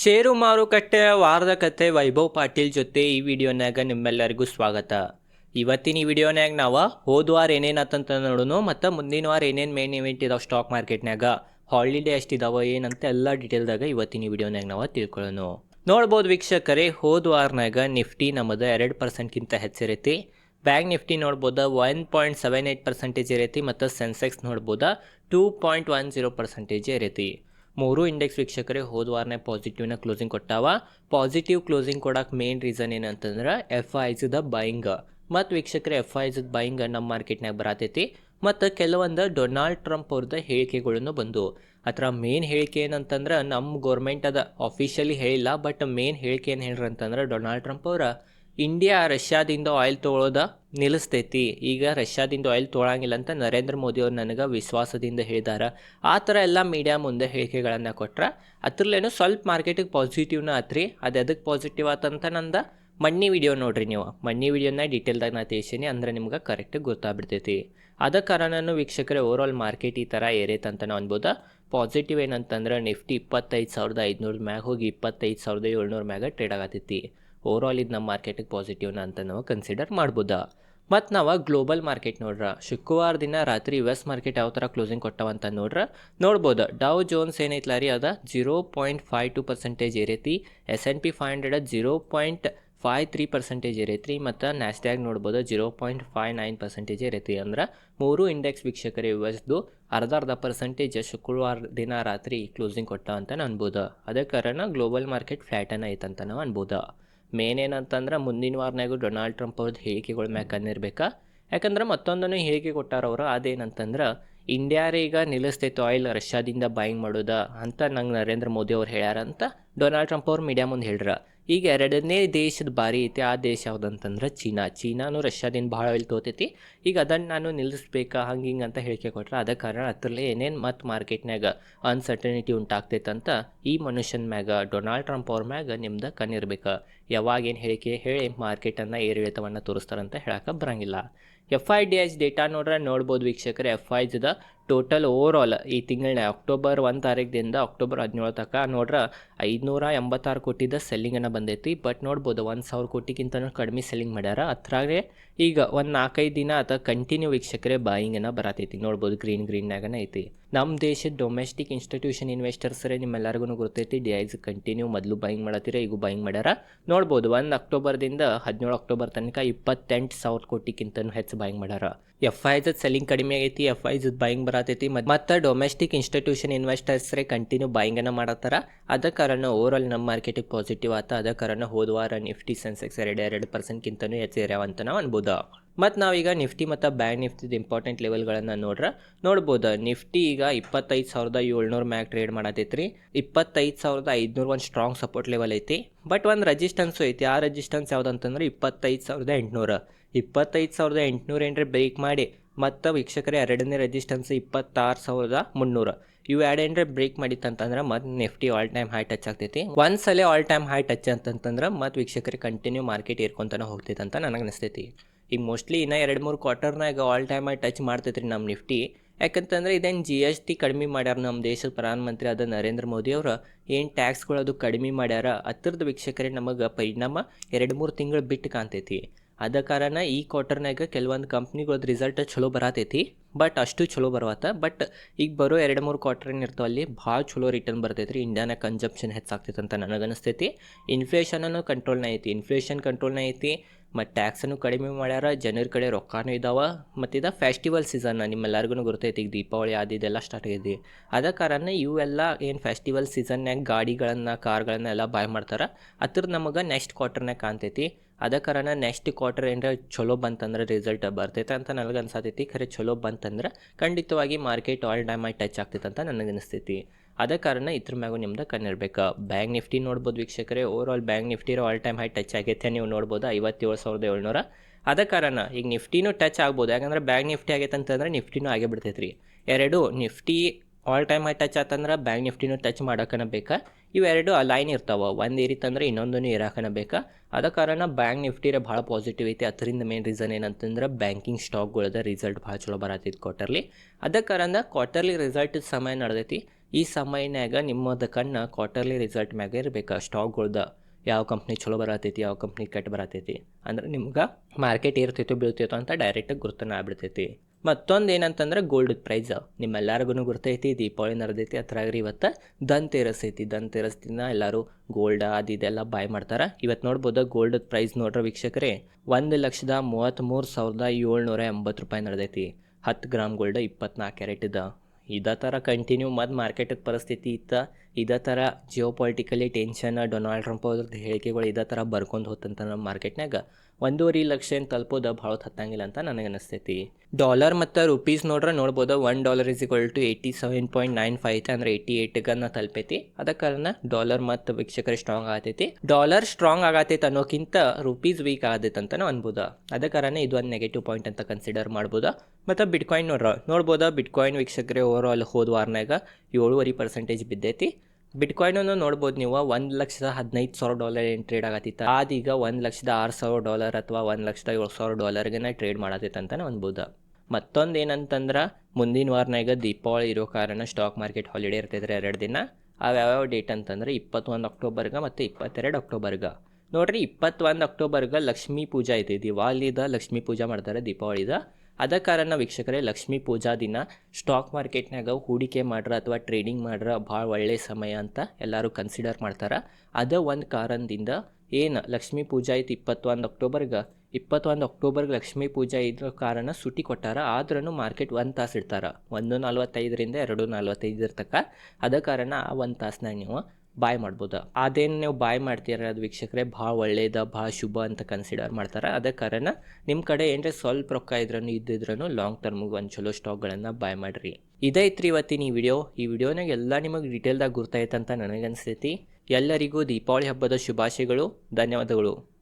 ಷೇರು ಮಾರುಕಟ್ಟೆಯ ವಾರದ ಕತೆ ವೈಭವ್ ಪಾಟೀಲ್ ಜೊತೆ ಈ ವಿಡಿಯೋನಾಗ ನಿಮ್ಮೆಲ್ಲರಿಗೂ ಸ್ವಾಗತ. ಇವತ್ತಿನ ಈ ವಿಡಿಯೋನಾಗ ನಾವು ಹೋದ ವಾರ ಏನೇನಾತಂತ ನೋಡೋಣ ಮತ್ತು ಮುಂದಿನ ವಾರ ಏನೇನು ಮೇನ್ ಇವೆಂಟ್ ಇದಾವೆ ಸ್ಟಾಕ್ ಮಾರ್ಕೆಟ್ನಾಗ ಹಾಲಿಡೇ ಎಷ್ಟಿದಾವ ಏನಂತ ಎಲ್ಲ ಡೀಟೇಲ್ದಾಗ ಇವತ್ತಿನ ಈ ವಿಡಿಯೋನಾಗ ನಾವು ತಿಳ್ಕೊಳ್ಳೋಣ ನೋಡ್ಬೋದು ವೀಕ್ಷಕರೇ, ಹೋದ ವಾರನಾಗ ನಿಫ್ಟಿ ನಮ್ಮದು ಎರಡು ಪರ್ಸೆಂಟ್ಗಿಂತ ಹೆಚ್ಚಿರೈತಿ. ಬ್ಯಾಂಕ್ ನಿಫ್ಟಿ ನೋಡ್ಬೋದು one point seven eight percentage ಇರೈತಿ ಮತ್ತು Sensex ನೋಡ್ಬೋದ two point one zero percentage ಇರೈತಿ. ಮೂರು ಇಂಡೆಕ್ಸ್ ವೀಕ್ಷಕರೇ ಹೋದ ವಾರನೇ ಪಾಸಿಟಿವ್ನ ಕ್ಲೋಸಿಂಗ್ ಕೊಟ್ಟಾವ. ಪಾಸಿಟಿವ್ ಕ್ಲೋಸಿಂಗ್ ಕೊಡಕ್ಕೆ ಮೇನ್ ರೀಸನ್ ಏನಂತಂದ್ರೆ ಎಫ್ ಐಸ್ದ ಬೈಂಗ್ ಮತ್ತು ವೀಕ್ಷಕರೇ ಎಫ್ ಐಸದ ಬೈಯಿಂಗ್ ನಮ್ಮ ಮಾರ್ಕೆಟ್ನಾಗ ಬರತೈತಿ. ಮತ್ತು ಕೆಲವೊಂದು ಡೊನಾಲ್ಡ್ ಟ್ರಂಪ್ ಅವ್ರದ್ದು ಹೇಳಿಕೆಗಳನ್ನು ಬಂದು. ಅದರ ಮೇನ್ ಹೇಳಿಕೆ ಏನಂತಂದ್ರೆ ನಮ್ಮ ಗೌರ್ಮೆಂಟ್ ಅದ ಆಫೀಶಿಯಲಿ ಹೇಳಿಲ್ಲ ಬಟ್ ಮೇನ್ ಹೇಳಿಕೆ ಏನು ಹೇಳ್ರಿ ಅಂತಂದ್ರೆ ಡೊನಾಲ್ಡ್ ಟ್ರಂಪ್ ಅವರ. ಇಂಡಿಯಾ ರಷ್ಯಾದಿಂದ ಆಯಿಲ್ ತೊಗೊಳೋದ ನಿಲ್ಲಿಸ್ತೈತಿ. ಈಗ ರಷ್ಯಾದಿಂದ ಆಯಿಲ್ ತೊಗೊಳಂಗಿಲ್ಲ ಅಂತ ನರೇಂದ್ರ ಮೋದಿ ಅವ್ರು ನನಗೆ ವಿಶ್ವಾಸದಿಂದ ಹೇಳಿದಾರ. ಆ ಥರ ಎಲ್ಲ ಮೀಡಿಯಾ ಮುಂದೆ ಹೇಳಿಕೆಗಳನ್ನು ಕೊಟ್ರೆ ಅದ್ರಲ್ಲೇನು ಸ್ವಲ್ಪ ಮಾರ್ಕೆಟಿಗೆ ಪಾಸಿಟಿವ್ನ ಆತ್ರಿ. ಅದು ಎದಕ್ಕೆ ಪಾಸಿಟಿವ್ ಆತಂತ ನಂದು ಮಣ್ಣಿ ವಿಡಿಯೋ ನೋಡ್ರಿ ನೀವು. ಮಣ್ಣಿ ವಿಡಿಯೋನ ಡೀಟೇಲ್ದಾಗ ನಾ ತಿಳಿಸೀನಿ ಅಂದ್ರೆ ನಿಮ್ಗೆ ಕರೆಕ್ಟಾಗಿ ಗೊತ್ತಾಗ್ಬಿಡ್ತೈತಿ. ಅದ ಕಾರಣನೂ ವೀಕ್ಷಕರೇ ಓವರಾಲ್ ಮಾರ್ಕೆಟ್ ಈ ಥರ ಏರೈತಂತ ನಾವು ಅನ್ಬೋದು. ಪಾಸಿಟಿವ್ ಏನಂತಂದ್ರೆ ನಿಫ್ಟಿ ಇಪ್ಪತ್ತೈದು ಸಾವಿರದ ಐದುನೂರ ಮ್ಯಾಗ ಹೋಗಿ ಇಪ್ಪತ್ತೈದು ಸಾವಿರದ ಏಳ್ನೂರ ಮ್ಯಾಗ ಟ್ರೇಡ್ ಆಗತೈತಿ. ಓವರಾಲ್ ಇದು ನಮ್ಮ ಮಾರ್ಕೆಟಿಗೆ ಪಾಸಿಟಿವ್ನ ಅಂತ ನಾವು ಕನ್ಸಿಡರ್ ಮಾಡ್ಬೋದಾ? ಮತ್ತು ನಾವು ಗ್ಲೋಬಲ್ ಮಾರ್ಕೆಟ್ ನೋಡ್ರ, ಶುಕ್ರವಾರ ದಿನ ರಾತ್ರಿ ಯು ಎಸ್ ಮಾರ್ಕೆಟ್ ಯಾವ ಥರ ಕ್ಲೋಸಿಂಗ್ ಕೊಟ್ಟವಂತ ನೋಡ್ರ, ನೋಡ್ಬೋದು. ಡವ್ ಜೋನ್ಸ್ ಏನೈತಲ್ಲ ರೀ ಅದ? Zero point five two percentage ಏರೈತಿ. S N P five hundred zero point five three percentage ಇರೈತಿ ಮತ್ತು ನ್ಯಾಸ್ಟ್ಯಾಗ್ ನೋಡ್ಬೋದು zero point five nine percentage ಇರೈತಿ ಅಂದ್ರೆ ಮೂರು ಇಂಡೆಕ್ಸ್ ವೀಕ್ಷಕರೇ ಯು ಎಸ್ದು ಅರ್ಧ ಅರ್ಧ ಪರ್ಸೆಂಟೇಜ್ ಶುಕ್ರವಾರ ದಿನ ರಾತ್ರಿ ಕ್ಲೋಸಿಂಗ್ ಕೊಟ್ಟ ಅಂತ ಅನ್ಬೋದು ಅದೇ ಕಾರಣ ಗ್ಲೋಬಲ್ ಮಾರ್ಕೆಟ್ ಫ್ಲ್ಯಾಟನ ಐತಂತ ನಾವು ಅನ್ಬೋದು. ಮೇನ್ ಏನಂತಂದ್ರೆ ಮುಂದಿನ ವಾರನಾಗೂ ಡೊನಾಲ್ಡ್ ಟ್ರಂಪ್ ಅವ್ರದ್ದು ಹೇಳಿಕೆಗಳ ಮ್ಯಾಗ ಕಣ್ಣಿರ್ಬೇಕಾ? ಯಾಕಂದ್ರೆ ಮತ್ತೊಂದನ್ನು ಹೇಳಿಕೆ ಕೊಟ್ಟಾರ ಅವರು ಅದೇನಂತಂದ್ರೆ ಇಂಡಿಯಾರೇ ಈಗ ನಿಲ್ಲಿಸ್ತೈತೆ ಆಯಿಲ್ ರಷ್ಯಾದಿಂದ ಬಾಯಿಂಗ್ ಮಾಡೋದ? ಅಂತ ನಂಗೆ ನರೇಂದ್ರ ಮೋದಿ ಅವ್ರು ಹೇಳ್ಯಾರ ಅಂತ ಡೊನಾಲ್ಡ್ ಟ್ರಂಪ್ ಅವ್ರು ಮೀಡಿಯಾ ಮುಂದೆ ಹೇಳ್ರ. ಈಗ ಎರಡನೇ ದೇಶದ ಬಾರಿ ಐತಿ. ಆ ದೇಶ ಯಾವುದಂತಂದ್ರೆ ಚೀನಾ. ಚೀನಾನು ರಷ್ಯಾದಿಂದ ಭಾಳ ಇಲ್ಲಿ ತೋತೈತಿ. ಈಗ ಅದನ್ನು ನಾನು ನಿಲ್ಲಿಸ್ಬೇಕಾ ಹಂಗೆ ಹಿಂಗೆ ಅಂತ ಹೇಳಿಕೆ ಕೊಟ್ರೆ ಅದ ಕಾರಣ ಅದರಲ್ಲೇ ಏನೇನು ಮತ್ತು ಮಾರ್ಕೆಟ್ನಾಗ ಅನ್ಸರ್ಟನಿಟಿ ಉಂಟಾಗ್ತೈತೆ ಅಂತ ಈ ಮನುಷ್ಯನ ಮ್ಯಾಗ ಡೊನಾಲ್ಡ್ ಟ್ರಂಪ್ ಅವ್ರ ಮ್ಯಾಗ ನಿಮ್ದು ಕಣ್ಣಿರ್ಬೇಕು. ಯಾವಾಗ ಏನು ಹೇಳಿಕೆ ಹೇಳಿ ಮಾರ್ಕೆಟನ್ನು ಏರಿಳಿತವನ್ನು ತೋರಿಸ್ತಾರಂತ ಹೇಳಕ್ಕೆ ಬರಂಗಿಲ್ಲ. F I D IIs data ನೋಡ್ರೆ ನೋಡ್ಬೋದು ವೀಕ್ಷಕರೇ. ಎಫ್ ಐಸ್ದ ಟೋಟಲ್ ಓವರ್ ಆಲ್ ಈ ತಿಂಗಳನ್ನ ಅಕ್ಟೋಬರ್ ಒಂದು ತಾರೀಕಿನಿಂದ ಅಕ್ಟೋಬರ್ ಹದಿನೇಳು ತನಕ ನೋಡ್ರೆ ಐದುನೂರ ಎಂಬತ್ತಾರು ಕೋಟಿದ ಸೆಲ್ಲಿಂಗನ್ನು ಬಂದೈತಿ. ಬಟ್ ನೋಡ್ಬೋದು ಒಂದು ಸಾವಿರ ಕೋಟಿಗಿಂತನೂ ಕಡಿಮೆ ಸೆಲ್ಲಿಂಗ್ ಮಾಡ್ಯಾರ. ಅದ್ರಾಗೆ ಈಗ ಒಂದು ನಾಲ್ಕೈದು ದಿನ ಅಥವಾ ಕಂಟಿನ್ಯೂ ವೀಕ್ಷಕರೇ ಬಾಯಿಂಗನ್ನು ಬರತೈತಿ. ನೋಡ್ಬೋದು ಗ್ರೀನ್ ಗ್ರೀನ್ನಾಗನೇ ಐತಿ. ನಮ್ಮ ದೇಶದ ಡೊಮೆಸ್ಟಿಕ್ ಇನ್ಸ್ಟಿಟ್ಯೂಷನ್ ಇನ್ವೆಸ್ಟರ್ಸರೇ ನಿಮ್ಮೆಲ್ಲರಿಗೂ ಗೊತ್ತೈತಿ ಡಿ ಐಸ್ ಕಂಟಿನ್ಯೂ ಮೊದಲು ಬಾಯಿಂಗ್ ಮಾಡತ್ತೀರ, ಈಗ ಬಾಯಿಂಗ್ ಮಾಡ್ಯಾರ. ನೋಡ್ಬೋದು ಒಂದು ಅಕ್ಟೋಬರ್ದಿಂದ ಹದಿನೇಳು ಅಕ್ಟೋಬರ್ ತನಕ ಇಪ್ಪತ್ತೆಂಟು ಸಾವಿರ ಕೋಟಿಗಿಂತನೂ ಹೆಚ್ಚು ಬಾಯಿಂಗ್ ಮಾಡ್ಯಾರ ಎಫ್ ಐಸ್ ಸೆಲ್ಲಿಂಗ್ ಕಡಿಮೆ ಆಗೈತಿ ಎಫ್ ಐಸ್ ಬಾಯಿಂಗ್ ಬರತೈತಿ ಮತ್ತು ಡೊಮೆಸ್ಟಿಕ್ ಇನ್ಸ್ಟಿಟ್ಯೂಷನ್ ಇನ್ವೆಸ್ಟರ್ಸ್ ರೇ ಕಂಟಿನ್ಯೂ ಬಾಯಿಂಗನ್ನು ಮಾಡತ್ತಾರ. ಅದ ಕಾರಣ ಓವರಾಲ್ ನಮ್ಮ ಮಾರ್ಕೆಟಿಗೆ ಪಾಸಿಟಿವ್ ಆತ. ಅದ ಕಾರಣ ಹೋದ ವಾರ ನಿಫ್ಟಿ ಸೆನ್ಸೆಕ್ಸ್ ಎರಡು ಎರಡು ಪರ್ಸೆಂಟ್ಗಿಂತನೂ ಹೆಚ್ಚು ಇರ್ಯಾವಂತ ನಾವು ಅನ್ಬೋದು. ಮತ್ತು ನಾವೀಗ ನಿಫ್ಟಿ ಮತ್ತು ಬ್ಯಾಂಕ್ ನಿಫ್ಟಿದ ಇಂಪಾರ್ಟೆಂಟ್ ಲೆವೆಲ್ಗಳನ್ನು ನೋಡ್ರೆ, ನೋಡ್ಬೋದು. ನಿಫ್ಟಿ ಈಗ ಇಪ್ಪತ್ತೈದು ಸಾವಿರದ ಏಳ್ನೂರು ಮ್ಯಾಗ್ ಟ್ರೇಡ್ ಮಾಡತೈತ್ರಿ. ಇಪ್ಪತ್ತೈದು ಸಾವಿರದ ಐದುನೂರು ಒಂದು ಸ್ಟ್ರಾಂಗ್ ಸಪೋರ್ಟ್ ಲೆವೆಲ್ ಐತಿ. ಬಟ್ ಒಂದು ರೆಜಿಸ್ಟೆನ್ಸು ಐತಿ. ಆ ರೆಜಿಸ್ಟೆನ್ಸ್ ಯಾವುದಂತಂದ್ರೆ ಇಪ್ಪತ್ತೈದು ಸಾವಿರದ ಎಂಟುನೂರು. ಇಪ್ಪತ್ತೈದು ಸಾವಿರದ ಎಂಟುನೂರು ಏನ್ರಿ ಬ್ರೇಕ್ ಮಾಡಿ, ಮತ್ತು ವೀಕ್ಷಕರೇ ಎರಡನೇ ರೆಜಿಸ್ಟೆನ್ಸ್ ಇಪ್ಪತ್ತಾರು ಸಾವಿರದ ಮುನ್ನೂರು. ಇವು ಎರಡು ಏನ್ರೆ ಬ್ರೇಕ್ ಮಾಡಿತ್ತಂತಂದ್ರೆ ಮತ್ತು Nifty all time high touch ಆಗ್ತೈತಿ. ಒಂದ್ಸಲ ಆಲ್ ಟೈಮ್ ಹೈ ಟಚ್ ಅಂತಂತಂದ್ರೆ ಮತ್ತು ವೀಕ್ಷಕರಿಗೆ ಕಂಟಿನ್ಯೂ ಮಾರ್ಕೆಟ್ ಏರ್ಕೊಂತಾನೆ ಹೋಗ್ತೈತೆ ಅಂತ ನನಗೆ ಅನಿಸ್ತೈತಿ. ಈಗ ಮೋಸ್ಟ್ಲಿ ಇನ್ನೂ ಎರಡು ಮೂರು ಕ್ವಾರ್ಟರ್ನಾಗ ಆಲ್ ಟೈಮ್ ಆಗಿ ಟಚ್ ಮಾಡ್ತೈತೆ ರೀ ನಮ್ಮ ನಿಫ್ಟಿ. ಯಾಕಂತಂದ್ರೆ ಇದೇನು ಜಿ ಎಸ್ ಟಿ ಕಡಿಮೆ ಮಾಡ್ಯಾರ ನಮ್ಮ ದೇಶದ ಪ್ರಧಾನಮಂತ್ರಿ ಆದ ನರೇಂದ್ರ ಮೋದಿ ಅವರು, ಏನು ಟ್ಯಾಕ್ಸ್ಗಳು ಅದು ಕಡಿಮೆ ಮಾಡ್ಯಾರ ಹತ್ತಿರದ ವೀಕ್ಷಕರೇ ನಮಗೆ ಪರಿಣಾಮ ಎರಡು ಮೂರು ತಿಂಗಳು ಬಿಟ್ಟು ಕಾಣ್ತೈತಿ. ಅದ ಕಾರಣ ಈ ಕ್ವಾರ್ಟರ್ನಾಗ ಕೆಲವೊಂದು ಕಂಪ್ನಿಗಳದ್ದು ರಿಸಲ್ಟ್ ಚಲೋ ಬರತೈತಿ ಬಟ್ ಅಷ್ಟು ಚಲೋ ಬರವತ್ತ. ಬಟ್ ಈಗ ಬರೋ ಎರಡು ಮೂರು ಕ್ವಾರ್ಟರ್ ಏನು ಇರ್ತಾವ ಅಲ್ಲಿ ಭಾಳ ಚಲೋ ರಿಟರ್ನ್ ಬರ್ತೈತೆ ರೀ ಇಂಡಿಯಾನ ಕನ್ಸಂಪ್ಷನ್ ಹೆಚ್ಚಾಗ್ತೈತೆ ಅಂತ ನನಗನ್ನಿಸ್ತೈತಿ ಇನ್ಫ್ಲೇಷನನ್ನು ಕಂಟ್ರೋಲ್ನ ಐತಿ. ಇನ್ಫ್ಲೇಷನ್ ಕಂಟ್ರೋಲ್ನ ಐತಿ. ಮತ್ತು ಟ್ಯಾಕ್ಸನ್ನು ಕಡಿಮೆ ಮಾಡ್ಯಾರ, ಜನರ ಕಡೆ ರೊಕ್ಕನೂ ಇದ್ದಾವೆ ಮತ್ತು ಇದು ಫೆಸ್ಟಿವಲ್ ಸೀಸನ್ ನಿಮ್ಮೆಲ್ಲರಿಗೂ ಗೊತ್ತೈತಿ ಈಗ ದೀಪಾವಳಿ ಅದು ಇದೆಲ್ಲ ಸ್ಟಾರ್ಟ್ ಆಗಿದೆ ಅದ ಕಾರಣ ಇವೆಲ್ಲ ಏನು ಫೆಸ್ಟಿವಲ್ ಸೀಸನ್ನಾಗ ಗಾಡಿಗಳನ್ನು, ಕಾರ್ಗಳನ್ನ ಎಲ್ಲ ಬಾಯ್ ಮಾಡ್ತಾರೆ ಅದ್ರ ನಮಗೆ ನೆಕ್ಸ್ಟ್ ಕ್ವಾರ್ಟರ್ನಾಗ ಕಾಣ್ತೈತಿ. ಅದ ಕಾರಣ ನೆಕ್ಸ್ಟ್ ಕ್ವಾರ್ಟರ್ ಏನರ ಚಲೋ ಬಂತಂದ್ರೆ ರಿಸಲ್ಟ್ ಬರ್ತೈತೆ ಅಂತ ನನಗೆ ಅನ್ಸತೈತಿ, ಖರೆ ಚಲೋ ಬಂತಂದ್ರೆ ಖಂಡಿತವಾಗಿ ಮಾರ್ಕೆಟ್ ಆಲ್ ಟೈಮ್ ಆಗಿ ಟಚ್ ಆಗ್ತೈತೆ ಅಂತ ನನಗೆ ಅನಿಸ್ತೈತಿ. ಅದ ಕಾರಣ ಇದ್ರ ಮ್ಯಾಗೂ ನಿಮ್ದು ಕಣ್ಣಿರ್ಬೇಕು. ಬ್ಯಾಂಕ್ ನಿಫ್ಟಿ ನೋಡ್ಬೋದು ವೀಕ್ಷಕರೇ. Over all bank Nifty all time high touch ಆಗೈತೆ. ನೀವು ನೋಡ್ಬೋದು ಐವತ್ತೇಳು ಸಾವಿರದ ಏಳ್ನೂರ. ಅದ ಕಾರಣ ಈಗ ನಿಫ್ಟಿನೂ ಟಚ್ ಆಗ್ಬೋದು. ಯಾಕಂದ್ರೆ ಬ್ಯಾಂಕ್ ನಿಫ್ಟಿ ಆಗೈತೆ ಅಂತಂದ್ರೆ ನಿಫ್ಟಿನೂ ಆಗೇ ಬಿಡ್ತೈತೆ ರೀ ಎರಡು, Nifty all time high touch ಆತಂದ್ರೆ ಬ್ಯಾಂಕ್ ನಿಫ್ಟಿನೂ ಟಚ್ ಮಾಡೋಕನ ಬೇಕಾ. ಇವೆರಡು ಲೈನ್ ಇರ್ತಾವೆ. ಒಂದು ಏರಿತಂದ್ರೆ ಇನ್ನೊಂದನ್ನು ಇರಾಕನ ಬೇಕಾ. ಅದ ಕಾರಣ ಬ್ಯಾಂಕ್ ನಿಫ್ಟಿರೆ ಭಾಳ ಪಾಸಿಟಿವ್ ಐತಿ. ಅದರಿಂದ ಮೇನ್ ರೀಸನ್ ಏನಂತಂದ್ರೆ ಬ್ಯಾಂಕಿಂಗ್ ಸ್ಟಾಕ್ಗಳದ ರಿಸಲ್ಟ್ ಭಾಳ ಚಲೋ ಬರತ್ತೈತಿ ಕ್ವಾರ್ಟರ್ಲಿ ಅದ ಕಾರಣ ಕ್ವಾರ್ಟರ್ಲಿ ರಿಸಲ್ಟ್ ಸಮಯ ನಡೆದೈತಿ. ಈ ಸಮಯನ್ಯಾಗ ನಿಮ್ಮದು ಕಣ್ಣು ಕ್ವಾರ್ಟರ್ಲಿ ರಿಸಲ್ಟ್ ಮ್ಯಾಗ ಇರಬೇಕು. ಸ್ಟಾಕ್ಗಳ್ದ ಯಾವ ಕಂಪ್ನಿ ಚಲೋ ಬರತೈತಿ, ಯಾವ ಕಂಪ್ನಿ ಕೆಟ್ಟ ಬರತೈತಿ. ಅಂದ್ರೆ ನಿಮ್ಗೆ ಮಾರ್ಕೆಟ್ ಏರ್ತೈತೋ ಬೀಳ್ತೈತೋ ಅಂತ ಡೈರೆಕ್ಟ್ ಗುರ್ತನ ಆಗ್ಬಿಡ್ತೈತಿ. ಮತ್ತೊಂದು ಏನಂತಂದ್ರೆ ಗೋಲ್ಡ್ ಪ್ರೈಸ್ ನಿಮ್ಮೆಲ್ಲರಿಗೂ ಗುರ್ತೈತಿ, ದೀಪಾವಳಿ ನಡ್ದೈತಿ ಅದ್ರಾಗ ರೀ ಇವತ್ತು ದಂತೇರಸ್ ಐತಿ ದನ್ ದಿನ ಎಲ್ಲರೂ ಗೋಲ್ಡ್ ಅದು ಇದೆಲ್ಲ ಬಾಯ್ ಮಾಡ್ತಾರೆ. ಇವತ್ತು ನೋಡ್ಬೋದು ಗೋಲ್ಡ್ ಪ್ರೈಸ್ ನೋಡ್ರಿ ವೀಕ್ಷಕರೇ, ಒಂದು ಲಕ್ಷದ ಮೂವತ್ತ್ಮೂರು ಸಾವಿರದ ಏಳ್ನೂರ ಎಂಬತ್ತು ರೂಪಾಯಿ ನಡೆದೈತಿ. ಹತ್ತು ಗ್ರಾಮ್ ಗೋಲ್ಡ್ ಇಪ್ಪತ್ನಾಲ್ಕು ಕ್ಯಾರೆಟ್ ಇದ. ಇದೇ ಥರ ಕಂಟಿನ್ಯೂ ಮತ್ತು ಮಾರ್ಕೆಟಿಗೆ ಪರಿಸ್ಥಿತಿ ಇತ್ತ, ಇದೇ ಥರ geo politically tension Donald Trump ಅವ್ರದ್ದು ಹೇಳಿಕೆಗಳು ಇದೇ ಥರ ಬರ್ಕೊಂಡು ಹೋತಂತ ನಮ್ಮ ಮಾರ್ಕೆಟ್ನಾಗ ಒಂದೂವರೆ ಲಕ್ಷ ಏನು ತಲುಪೋದು ಭಾಳ ಹತ್ತಂಗಿಲ್ಲ ಅಂತ ನನಗೆ ಅನಿಸ್ತೈತಿ. ಡಾಲರ್ ಮತ್ತು ರುಪೀಸ್ ನೋಡ್ರೆ ನೋಡ್ಬೋದು one dollar is equal to eighty seven point nine five ಐತೆ ಅಂದರೆ ಏಯ್ಟಿ ಏಯ್ಟ್ಗನ್ನ ತಲುಪೈತಿ. ಅದ ಕಾರಣ ಡಾಲರ್ ಮತ್ತು ವೀಕ್ಷಕರು ಸ್ಟ್ರಾಂಗ್ ಆಗತೈತಿ. ಡಾಲರ್ ಸ್ಟ್ರಾಂಗ್ ಆಗತೈತೆ ಅನ್ನೋಕ್ಕಿಂತ ರುಪೀಸ್ ವೀಕ್ ಆಗತೈತೆ ಅಂತಲೂ ಅನ್ಬೋದು. ಅದ ಕಾರಣ ಇದು ಒಂದು ನೆಗೆಟಿವ್ ಪಾಯಿಂಟ್ ಅಂತ ಕನ್ಸಿಡರ್ ಮಾಡ್ಬೋದಾ. ಮತ್ತು ಬಿಟ್ಕಾಯಿನ್ ನೋಡ್ರ, ನೋಡ್ಬೋದಾ? ಬಿಟ್ಕಾಯಿನ್ ವೀಕ್ಷಕರೇ ಓವರ್ ಆಲ್ ಹೋದ ವಾರನಾಗ ಏಳುವರೆ ಪರ್ಸೆಂಟೇಜ್ ಬಿದ್ದೈತಿ. ಬಿಟ್ಕಾಯಿನನ್ನು ನೋಡ್ಬೋದು ನೀವು ಒಂದು ಲಕ್ಷದ ಹದಿನೈದು ಸಾವಿರ ಡಾಲರ್ ಏನು ಟ್ರೇಡ್ ಆಗತ್ತಿತ್ತು? ಅದೀಗ ಒಂದು ಲಕ್ಷದ ಆರು ಸಾವಿರ ಡಾಲರ್ ಅಥವಾ ಒಂದು ಲಕ್ಷದ ಏಳು ಸಾವಿರ ಡಾಲರ್ಗೆ ಟ್ರೇಡ್ ಮಾಡತ್ತೈತೆ ಅಂತಲೇ ಅನ್ಬೋದು. ಮತ್ತೊಂದು ಏನಂತಂದ್ರೆ, ಮುಂದಿನ ವಾರನಾಗ ದೀಪಾವಳಿ ಇರೋ ಕಾರಣ ಸ್ಟಾಕ್ ಮಾರ್ಕೆಟ್ ಹಾಲಿಡೇ ಇರ್ತೈತ್ರಿ ಎರಡು ದಿನ. ಅವು ಯಾವ್ಯಾವ ಡೇಟ್ ಅಂತಂದ್ರೆ ಇಪ್ಪತ್ತೊಂದು ಅಕ್ಟೋಬರ್ಗೆ ಮತ್ತು ಇಪ್ಪತ್ತೆರಡು ಅಕ್ಟೋಬರ್ಗೆ. ನೋಡ್ರಿ, ಇಪ್ಪತ್ತೊಂದು ಅಕ್ಟೋಬರ್ಗೆ ಲಕ್ಷ್ಮೀ ಪೂಜಾ ಐತಿ, ದಿವಾಲಿದ ಲಕ್ಷ್ಮೀ ಪೂಜಾ ಮಾಡ್ತಾರೆ, ದೀಪಾವಳಿದ. ಅದ ಕಾರಣ ವೀಕ್ಷಕರೇ, ಲಕ್ಷ್ಮೀ ಪೂಜಾ ದಿನ ಸ್ಟಾಕ್ ಮಾರ್ಕೆಟ್ನಾಗ ಹೂಡಿಕೆ ಮಾಡ್ರ ಅಥವಾ ಟ್ರೇಡಿಂಗ್ ಮಾಡ್ರ ಭಾಳ ಒಳ್ಳೆಯ ಸಮಯ ಅಂತ ಎಲ್ಲರೂ ಕನ್ಸಿಡರ್ ಮಾಡ್ತಾರೆ. ಅದ ಒಂದು ಕಾರಣದಿಂದ ಏನು ಲಕ್ಷ್ಮೀ ಪೂಜಾ ಐತಿ ಇಪ್ಪತ್ತೊಂದು ಅಕ್ಟೋಬರ್ಗೆ. ಇಪ್ಪತ್ತೊಂದು ಅಕ್ಟೋಬರ್ಗೆ ಲಕ್ಷ್ಮೀ ಪೂಜಾ ಇದ್ರ ಕಾರಣ ಸುಟಿ ಕೊಟ್ಟಾರ ಆದ್ರೂ ಮಾರ್ಕೆಟ್ ಒಂದು ತಾಸು ಇಡ್ತಾರೆ. ಒಂದು ನಲ್ವತ್ತೈದರಿಂದ ಎರಡು ನಲ್ವತ್ತೈದರ ತನಕ ಅದ ಕಾರಣ ಆ ಒಂದು ತಾಸನ್ನ ನೀವು ಬಾಯ್ ಮಾಡ್ಬೋದು. ಅದೇನು ನೀವು ಬಾಯ್ ಮಾಡ್ತೀರ ಅದು ವೀಕ್ಷಕರೇ, ಭಾಳ ಒಳ್ಳೇದ, ಭಾಳ ಶುಭ ಅಂತ ಕನ್ಸಿಡರ್ ಮಾಡ್ತಾರೆ. ಅದೇ ಕಾರಣ ನಿಮ್ಮ ಕಡೆ ಏನರ ಸ್ವಲ್ಪ ರೊಕ್ಕ ಇದ್ರೂ ಇದ್ದಿದ್ರೂ ಲಾಂಗ್ ಟರ್ಮಿಗೆ ಒಂದು ಚಲೋ ಸ್ಟಾಕ್ಗಳನ್ನು ಬಾಯ್ ಮಾಡಿರಿ. ಇದೈತ್ರಿ ಇವತ್ತಿನ ಈ ವಿಡಿಯೋ ಈ ವಿಡಿಯೋನಾಗ ಎಲ್ಲ ನಿಮಗೆ ಡೀಟೇಲ್ದಾಗ ಗುರ್ತಾಯ್ತಂತ ನನಗನ್ಸೈತಿ ಎಲ್ಲರಿಗೂ ದೀಪಾವಳಿ ಹಬ್ಬದ ಶುಭಾಶಯಗಳು, ಧನ್ಯವಾದಗಳು.